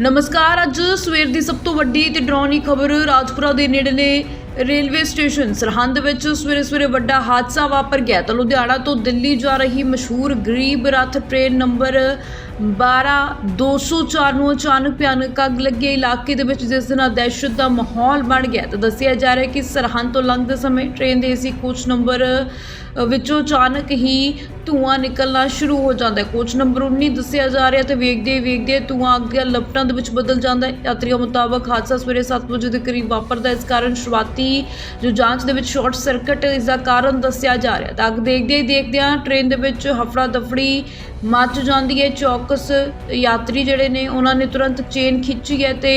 ਨਮਸਕਾਰ, ਅੱਜ ਸਵੇਰ ਦੀ ਸਭ ਤੋਂ ਵੱਡੀ ਤੇ ਡਰਾਉਣੀ ਖਬਰ ਰਾਜਪੁਰਾ ਦੇ ਨੇੜਲੇ ਰੇਲਵੇ ਸਟੇਸ਼ਨ। ਸਰਹੰਦ ਵਿੱਚ ਸਵੇਰੇ ਸਵੇਰੇ ਵੱਡਾ ਹਾਦਸਾ ਵਾਪਰ ਗਿਆ ਤਾਂ ਲੁਧਿਆਣਾ ਤੋਂ ਦਿੱਲੀ ਜਾ ਰਹੀ ਮਸ਼ਹੂਰ ਗਰੀਬ ਰੱਥ ਟ੍ਰੇਨ ਨੰਬਰ 12204 ਨੂੰ ਅਚਾਨਕ ਭਿਆਨਕ ਅੱਗ ਲੱਗੇ ਇਲਾਕੇ ਦੇ ਵਿੱਚ ਜਿਸ ਦੇ ਨਾਲ ਦਹਿਸ਼ਤ ਦਾ ਮਾਹੌਲ ਬਣ ਗਿਆ ਤਾਂ ਦੱਸਿਆ ਜਾ ਰਿਹਾ ਕਿ ਸਰਹੰਦ ਤੋਂ ਲੰਘਦੇ ਸਮੇਂ ਟ੍ਰੇਨ ਦੇ ਏਸੀ ਕੋਚ ਨੰਬਰ ਵਿੱਚੋਂ ਅਚਾਨਕ ਹੀ ਧੂਆਂ ਨਿਕਲਣਾ ਸ਼ੁਰੂ ਹੋ ਜਾਂਦਾ ਹੈ। ਕੋਚ ਨੰਬਰ 19 ਦੱਸਿਆ ਜਾ ਰਿਹਾ ਤੇ ਵੇਖਦੇ ਹੀ ਵੇਖਦੇ ਧੂਆਂ ਅੱਗੇ ਲਪਟਾਂ ਦੇ ਵਿੱਚ ਬਦਲ ਜਾਂਦਾ ਹੈ। ਯਾਤਰੀਆਂ ਮੁਤਾਬਕ ਹਾਦਸਾ ਸਵੇਰੇ 7 ਵਜੇ ਦੇ ਕਰੀਬ ਵਾਪਰਦਾ ਇਸ ਕਾਰਨ ਸ਼ੁਰੂਆਤੀ ਜੋ ਜਾਂਚ ਦੇ ਵਿੱਚ ਸ਼ਾਰਟ ਸਰਕਟ ਇਸ ਦਾ ਕਾਰਨ ਦੱਸਿਆ ਜਾ ਰਿਹਾ ਤਾਂ ਅੱਗ ਦੇਖਦੇ ਹੀ ਦੇਖਦਿਆਂ ਟ੍ਰੇਨ ਦੇ ਵਿੱਚ ਹਫੜਾ ਦਫੜੀ ਮੱਚ ਜਾਂਦੀ ਹੈ, ਚੌਕਸ ਯਾਤਰੀ ਜਿਹੜੇ ਨੇ, ਉਹਨਾਂ ਨੇ ਤੁਰੰਤ ਚੇਨ ਖਿੱਚੀ ਹੈ ਤੇ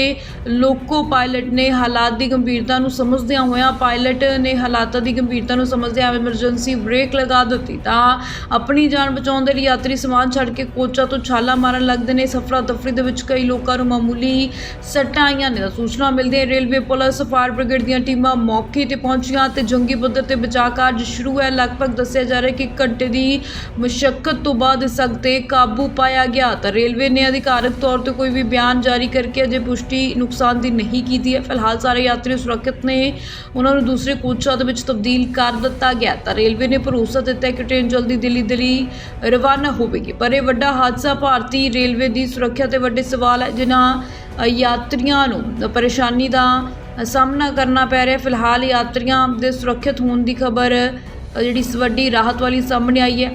ਲੋਕੋ ਪਾਇਲਟ ਨੇ ਹਾਲਾਤ ਦੀ ਗੰਭੀਰਤਾ ਨੂੰ ਸਮਝਦਿਆਂ ਹੋਇਆਂ ਪਾਇਲਟ ਨੇ ਹਾਲਾਤਾਂ ਦੀ ਗੰਭੀਰਤਾ ਨੂੰ ਸਮਝਦਿਆਂ ਐਮਰਜੈਂਸੀ ਬ੍ਰੇਕ ਲਗਾ ਦਿੱਤੀ। ਤਾਂ ਆਪਣੀ ਜਾਨ ਬਚਾਉਣ ਦੇ ਲਈ ਯਾਤਰੀ ਸਮਾਨ ਛੱਡ ਕੇ ਕੋਚਾਂ ਤੋਂ ਛਾਲਾਂ ਮਾਰਨ ਲੱਗਦੇ ਨੇ। ਸਫਰਾ ਤਫਰੀ ਦੇ ਵਿੱਚ ਕਈ ਲੋਕਾਂ ਨੂੰ ਮਾਮੂਲੀ ਸੱਟਾਂ ਆਈਆਂ ਨੇ। ਤਾਂ ਸੂਚਨਾ ਮਿਲਦੀ ਹੈ ਰੇਲਵੇ ਪੁਲਿਸ, ਫਾਇਰ ਬ੍ਰਿਗੇਡ ਦੀਆਂ ਟੀਮਾਂ ਮੌਕੇ ਤੇ ਪਹੁੰਚੀਆਂ ਤੇ ਜੰਗੀ ਪੱਧਰ ਤੇ ਬਚਾਅ ਕਾਰਜ ਸ਼ੁਰੂ ਹੈ। ਲਗਭਗ ਦੱਸਿਆ ਜਾ ਰਿਹਾ ਕਿ ਘੰਟੇ ਦੀ ਮੁਸ਼ਕਲ ਤੋਂ ਬਾਅਦ ਇਸ ਤੇ ਕਾਬੂ ਪਾਇਆ ਗਿਆ ਤਾਂ ਰੇਲਵੇ ਨੇ ਅਧਿਕਾਰਕ ਤੌਰ ਤੇ ਕੋਈ ਵੀ ਬਿਆਨ ਜਾਰੀ ਕਰਕੇ ਅਜੇ ਪੁਸ਼ਟੀ ਨੁਕਸਾਨ ਦੀ ਨਹੀਂ ਕੀਤੀ ਹੈ। ਫਿਲਹਾਲ ਸਾਰੇ ਯਾਤਰੀ ਸੁਰੱਖਿਅਤ ਨੇ ਉਹਨਾਂ ਨੂੰ ਦੂਸਰੇ ਕੋਚਾਂ ਦੇ ਵਿੱਚ ਤਬਦੀਲ ਕਰ ਦਿੱਤਾ ਗਿਆ ਤਾਂ ਰੇਲਵੇ ਨੇ ਭਰੋਸਾ ਦਿੱਤਾ ਕਿ ਟ੍ਰੇਨ ਜਲਦੀ ਦਿੱਲੀ ਦੇ ਲਈ ਰਵਾਨਾ ਹੋਵੇਗੀ। ਪਰ ਇਹ ਵੱਡਾ ਹਾਦਸਾ ਭਾਰਤੀ ਰੇਲਵੇ ਦੀ ਸੁਰੱਖਿਆ ਤੇ ਵੱਡੇ ਸਵਾਲ ਹੈ, ਜਿਨ੍ਹਾਂ ਯਾਤਰੀਆਂ ਨੂੰ ਪਰੇਸ਼ਾਨੀ ਦਾ ਸਾਹਮਣਾ ਕਰਨਾ ਪੈ ਰਿਹਾ ਫਿਲਹਾਲ ਯਾਤਰੀਆਂ ਦੇ ਸੁਰੱਖਿਅਤ ਹੋਣ ਦੀ ਖਬਰ ਜਿਹੜੀ ਇਸ ਵੱਡੀ ਰਾਹਤ ਵਾਲੀ ਸਾਹਮਣੇ ਆਈ ਹੈ।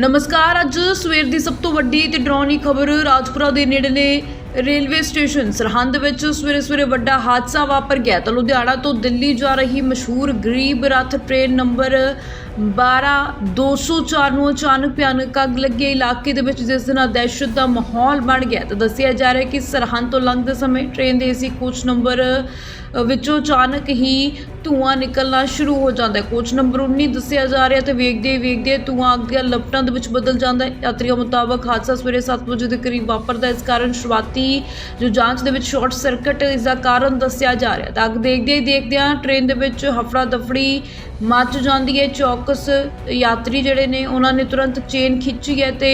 ਨਮਸਕਾਰ, ਅੱਜ ਸਵੇਰ ਦੀ ਸਭ ਤੋਂ ਵੱਡੀ ਤੇ ਡਰਾਉਣੀ ਖਬਰ ਰਾਜਪੁਰਾ ਦੇ ਨੇੜਲੇ ਰੇਲਵੇ ਸਟੇਸ਼ਨ। ਸਰਹੰਦ ਵਿੱਚ ਸਵੇਰੇ ਸਵੇਰੇ ਵੱਡਾ ਹਾਦਸਾ ਵਾਪਰ ਗਿਆ ਤਾਂ ਲੁਧਿਆਣਾ ਤੋਂ ਦਿੱਲੀ ਜਾ ਰਹੀ ਮਸ਼ਹੂਰ ਗਰੀਬ ਰੱਥ ਟ੍ਰੇਨ ਨੰਬਰ 12204 ਨੂੰ ਅਚਾਨਕ ਭਿਆਨਕ ਅੱਗ ਲੱਗੇ। ਇਲਾਕੇ ਦੇ ਵਿੱਚ ਜਿਸ ਦੇ ਨਾਲ ਦਹਿਸ਼ਤ ਦਾ ਮਾਹੌਲ ਬਣ ਗਿਆ, ਤਾਂ ਦੱਸਿਆ ਜਾ ਰਿਹਾ ਕਿ ਸਰਹੰਦ ਤੋਂ ਲੰਘਦੇ ਸਮੇਂ ਟ੍ਰੇਨ ਦੇ ਏਸੀ ਕੋਚ ਨੰਬਰ ਵਿੱਚੋਂ ਅਚਾਨਕ ਹੀ ਧੂਆਂ ਨਿਕਲਣਾ ਸ਼ੁਰੂ ਹੋ ਜਾਂਦਾ ਹੈ। ਕੋਚ ਨੰਬਰ 19 ਦੱਸਿਆ ਜਾ ਰਿਹਾ ਤੇ ਵੇਖਦੇ ਹੀ ਵੇਖਦੇ ਧੂਆਂ ਦੀਆਂ ਲਪਟਾਂ ਦੇ ਵਿੱਚ ਬਦਲ ਜਾਂਦਾ ਹੈ। ਯਾਤਰੀਆਂ ਮੁਤਾਬਕ ਹਾਦਸਾ ਸਵੇਰੇ 7 ਵਜੇ ਦੇ ਕਰੀਬ ਵਾਪਰਦਾ ਇਸ ਕਾਰਨ ਸ਼ੁਰੂਆਤੀ ਜੋ ਜਾਂਚ ਦੇ ਵਿੱਚ ਸ਼ਾਰਟ ਸਰਕਟ ਇਸ ਦਾ ਕਾਰਨ ਦੱਸਿਆ ਜਾ ਰਿਹਾ ਤਾਂ ਅੱਗ ਦੇਖਦੇ ਹੀ ਦੇਖਦਿਆਂ ਟ੍ਰੇਨ ਦੇ ਵਿੱਚ ਹਫੜਾ ਦਫੜੀ ਮੱਚ ਜਾਂਦੀ ਹੈ, ਚੌਕਸ ਯਾਤਰੀ ਜਿਹੜੇ ਨੇ, ਉਹਨਾਂ ਨੇ ਤੁਰੰਤ ਚੇਨ ਖਿੱਚੀ ਹੈ ਤੇ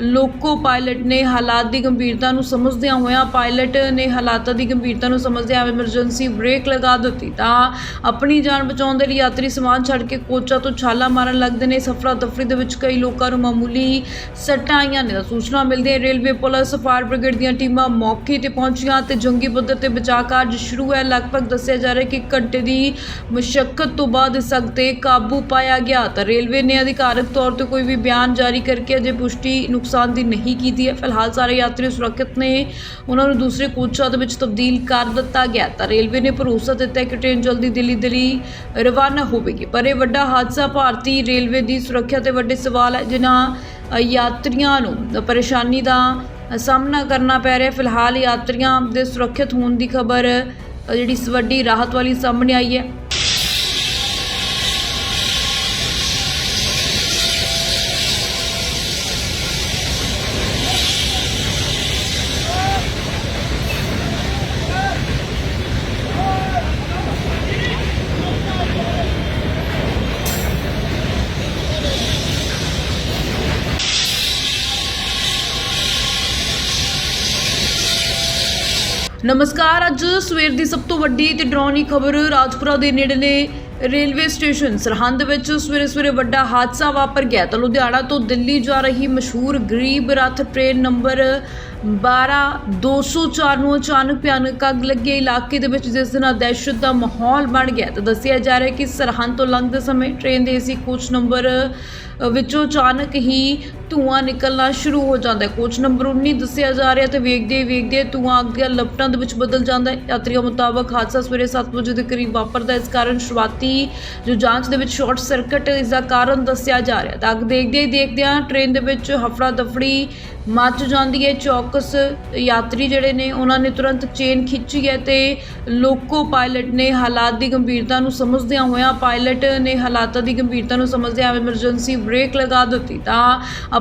ਲੋਕੋ ਪਾਇਲਟ ਨੇ ਹਾਲਾਤ ਦੀ ਗੰਭੀਰਤਾ ਨੂੰ ਸਮਝਦਿਆਂ ਹੋਇਆਂ, ਪਾਇਲਟ ਨੇ ਹਾਲਾਤਾਂ ਦੀ ਗੰਭੀਰਤਾ ਨੂੰ ਸਮਝਦਿਆਂ ਐਮਰਜੈਂਸੀ ਬ੍ਰੇਕ ਲਗਾ ਦਿੱਤੀ। ਤਾਂ ਆਪਣੀ ਜਾਨ ਬਚਾਉਣ ਦੇ ਲਈ ਯਾਤਰੀ ਸਮਾਨ ਛੱਡ ਕੇ ਕੋਚਾਂ ਤੋਂ ਛਾਲਾਂ ਮਾਰਨ ਲੱਗਦੇ ਨੇ। ਸਫਰਾ ਦਫਰੀ ਦੇ ਵਿੱਚ ਕਈ ਲੋਕਾਂ ਨੂੰ ਮਾਮੂਲੀ ਸੱਟਾਂ ਆਈਆਂ ਨੇ। ਤਾਂ ਸੂਚਨਾ ਮਿਲਦੀ ਰੇਲਵੇ ਪੁਲਿਸ, ਫਾਇਰ ਬ੍ਰਿਗੇਡ ਦੀਆਂ ਟੀਮਾਂ ਮੌਕੇ ਤੇ ਪਹੁੰਚੀਆਂ ਤੇ ਜੰਗੀ ਪੱਧਰ ਤੇ ਬਚਾਅ ਕਾਰਜ ਸ਼ੁਰੂ ਹੈ। ਲਗਭਗ ਦੱਸਿਆ ਜਾ ਰਿਹਾ ਕਿ ਘੰਟੇ ਦੀ ਮੁਸ਼ਕਲ ਤੋਂ ਬਾਅਦ ਇਸ ਤੇ ਕਾਬੂ ਪਾਇਆ ਗਿਆ ਤਾਂ ਰੇਲਵੇ ਨੇ ਅਧਿਕਾਰਕ ਤੌਰ ਤੇ ਕੋਈ ਵੀ ਬਿਆਨ ਜਾਰੀ ਕਰਕੇ ਅਜੇ ਪੁਸ਼ਟੀ ਨੁਕਸਾਨ ਦੀ ਨਹੀਂ ਕੀਤੀ ਹੈ। ਫਿਲਹਾਲ ਸਾਰੇ ਯਾਤਰੀ ਸੁਰੱਖਿਅਤ ਨੇ। ਉਹਨਾਂ ਨੂੰ ਦੂਸਰੇ ਕੋਚਾਂ ਦੇ ਵਿੱਚ ਤਬਦੀਲ ਕਰ ਦਿੱਤਾ ਗਿਆ ਤਾਂ ਰੇਲਵੇ ਨੇ ਭਰੋਸਾ ਦਿੱਤਾ ਕਿ ਟ੍ਰੇਨ ਜਲਦੀ ਦਿੱਲੀ ਦੇ ਲਈ ਰਵਾਨਾ ਹੋਵੇਗੀ। ਪਰ ਇਹ ਵੱਡਾ ਹਾਦਸਾ ਭਾਰਤੀ ਰੇਲਵੇ ਦੀ ਸੁਰੱਖਿਆ ਤੇ ਵੱਡੇ ਸਵਾਲ ਹੈ, ਜਿਨ੍ਹਾਂ ਯਾਤਰੀਆਂ ਨੂੰ ਪਰੇਸ਼ਾਨੀ ਦਾ ਸਾਹਮਣਾ ਕਰਨਾ ਪੈ ਰਿਹਾ ਫਿਲਹਾਲ ਯਾਤਰੀਆਂ ਦੇ ਸੁਰੱਖਿਅਤ ਹੋਣ ਦੀ ਖਬਰ ਜਿਹੜੀ ਵੱਡੀ ਰਾਹਤ ਵਾਲੀ ਸਾਹਮਣੇ ਆਈ ਹੈ। ਨਮਸਕਾਰ, ਅੱਜ ਸਵੇਰ ਦੀ ਸਭ ਤੋਂ ਵੱਡੀ ਤੇ ਡਰਾਉਣੀ ਖਬਰ ਰਾਜਪੁਰਾ ਦੇ ਨੇੜਲੇ ਰੇਲਵੇ ਸਟੇਸ਼ਨ ਸਰਹੰਦ ਵਿੱਚ ਸਵੇਰੇ ਸਵੇਰੇ ਵੱਡਾ ਹਾਦਸਾ ਵਾਪਰ ਗਿਆ ਤਾਂ ਲੁਧਿਆਣਾ ਤੋਂ ਦਿੱਲੀ ਜਾ ਰਹੀ ਮਸ਼ਹੂਰ ਗਰੀਬ ਰੱਥ ਟ੍ਰੇਨ ਨੰਬਰ 12204 ਨੂੰ ਅਚਾਨਕ ਭਿਆਨਕ ਅੱਗ ਲੱਗੇ। ਇਲਾਕੇ ਦੇ ਵਿੱਚ ਜਿਸ ਦੇ ਨਾਲ ਦਹਿਸ਼ਤ ਦਾ ਮਾਹੌਲ ਬਣ ਗਿਆ ਤਾਂ ਦੱਸਿਆ ਜਾ ਰਿਹਾ ਕਿ ਸਰਹੰਦ ਤੋਂ ਲੰਘਦੇ ਸਮੇਂ ਟ੍ਰੇਨ ਦੇ ਏਸੀ ਕੋਚ ਨੰਬਰ ਵਿੱਚੋਂ ਅਚਾਨਕ ਹੀ ਧੂੰਆਂ ਨਿਕਲਣਾ ਸ਼ੁਰੂ ਹੋ ਜਾਂਦਾ ਹੈ। ਕੋਚ ਨੰਬਰ 19 ਦੱਸਿਆ ਜਾ ਰਿਹਾ ਤੇ ਵੇਖਦੇ ਹੀ ਵੇਖਦੇ ਧੂੰਆਂ ਅੱਗੇ ਲਪਟਾਂ ਦੇ ਵਿੱਚ ਬਦਲ ਜਾਂਦਾ ਹੈ। ਯਾਤਰੀਆਂ ਮੁਤਾਬਕ ਹਾਦਸਾ ਸਵੇਰੇ 7 ਵਜੇ ਦੇ ਕਰੀਬ ਵਾਪਰਦਾ ਇਸ ਕਾਰਨ ਸ਼ੁਰੂਆਤੀ ਜੋ ਜਾਂਚ ਦੇ ਵਿੱਚ ਸ਼ਾਰਟ ਸਰਕਟ ਇਸ ਦਾ ਕਾਰਨ ਦੱਸਿਆ ਜਾ ਰਿਹਾ ਤਾਂ ਅੱਗ ਦੇਖਦੇ ਹੀ ਦੇਖਦਿਆਂ ਟ੍ਰੇਨ ਦੇ ਵਿੱਚ ਹਫੜਾ ਦਫੜੀ ਮੱਚ ਜਾਂਦੀ ਹੈ। ਚੌਕਸ ਯਾਤਰੀ ਜਿਹੜੇ ਨੇ, ਉਹਨਾਂ ਨੇ ਤੁਰੰਤ ਚੇਨ ਖਿੱਚੀ ਹੈ ਤੇ ਲੋਕੋ ਪਾਇਲਟ ਨੇ ਹਾਲਾਤ ਦੀ ਗੰਭੀਰਤਾ ਨੂੰ ਸਮਝਦਿਆਂ ਹੋਇਆਂ ਪਾਇਲਟ ਨੇ ਹਾਲਾਤਾਂ ਦੀ ਗੰਭੀਰਤਾ ਨੂੰ ਸਮਝਦਿਆਂ ਐਮਰਜੈਂਸੀ ਬ੍ਰੇਕ ਲਗਾ ਦਿੱਤੀ। ਤਾਂ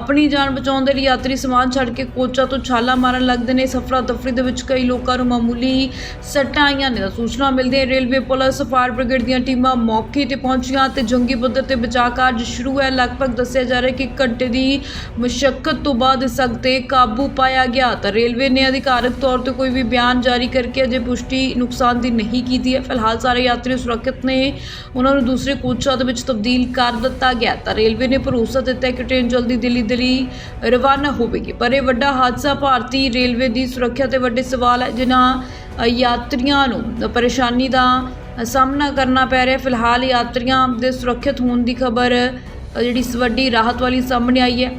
ਆਪਣੀ ਜਾਨ ਬਚਾਉਣ ਦੇ ਲਈ ਯਾਤਰੀ ਸਮਾਨ ਛੱਡ ਕੇ ਕੋਚਾਂ ਤੋਂ ਛਾਲਾਂ ਮਾਰਨ ਲੱਗਦੇ ਨੇ। ਸਫਰਾ ਦਫਰੀ ਦੇ ਵਿੱਚ ਕਈ ਲੋਕਾਂ ਨੂੰ ਮਾਮੂਲੀ ਸੱਟਾਂ ਆਈਆਂ ਨੇ। ਤਾਂ ਸੂਚਨਾ ਮਿਲਦੀ ਹੈ ਰੇਲਵੇ ਪੁਲਿਸ, ਫਾਇਰ ਬ੍ਰਿਗੇਡ ਦੀਆਂ ਟੀਮਾਂ ਮੌਕੇ ਤੇ ਪਹੁੰਚੀਆਂ ਤੇ ਜੰਗੀ ਪੱਧਰ ਤੇ ਬਚਾਅ ਕਾਰਜ ਸ਼ੁਰੂ ਹੈ। ਲਗਭਗ ਦੱਸਿਆ ਜਾ ਰਿਹਾ ਕਿ ਘੰਟੇ ਦੀ ਮੁਸ਼ਕਲ ਤੋਂ ਬਾਅਦ ਇਸ ਅੱਗ ਤੇ ਕਾਬੂ ਪਾਇਆ ਗਿਆ। ਤਾਂ ਰੇਲਵੇ ਨੇ ਅਧਿਕਾਰਕ ਤੌਰ ਤੇ ਕੋਈ ਵੀ ਬਿਆਨ ਜਾਰੀ ਕਰਕੇ ਅਜੇ ਪੁਸ਼ਟੀ ਨੁਕਸਾਨ ਦੀ ਨਹੀਂ ਕੀਤੀ ਹੈ। ਫਿਲਹਾਲ ਸਾਰੇ ਯਾਤਰੀ ਸੁਰੱਖਿਅਤ ਨੇ। ਉਹਨਾਂ ਨੂੰ ਦੂਸਰੇ ਕੋਚਾਂ ਦੇ ਵਿੱਚ ਤਬਦੀਲ ਕਰ ਦਿੱਤਾ ਗਿਆ। ਤਾਂ ਰੇਲਵੇ ਨੇ ਭਰੋਸਾ ਦਿੱਤਾ ਕਿ ਟ੍ਰੇਨ ਜਲਦੀ ਦਿੱਲੀ ਦੇ ਲਈ ਰਵਾਨਾ ਹੋਵੇਗੀ। ਪਰ ਇਹ ਵੱਡਾ ਹਾਦਸਾ ਭਾਰਤੀ ਰੇਲਵੇ ਦੀ ਸੁਰੱਖਿਆ ਤੇ ਵੱਡੇ ਸਵਾਲ ਹੈ, ਜਿਨ੍ਹਾਂ ਯਾਤਰੀਆਂ ਨੂੰ ਪਰੇਸ਼ਾਨੀ ਦਾ ਸਾਹਮਣਾ ਕਰਨਾ ਪੈ ਰਿਹਾ ਫਿਲਹਾਲ ਯਾਤਰੀਆਂ ਦੇ ਸੁਰੱਖਿਅਤ ਹੋਣ ਦੀ ਖਬਰ ਜਿਹੜੀ ਵੱਡੀ ਰਾਹਤ ਵਾਲੀ ਸਾਹਮਣੇ ਆਈ ਹੈ।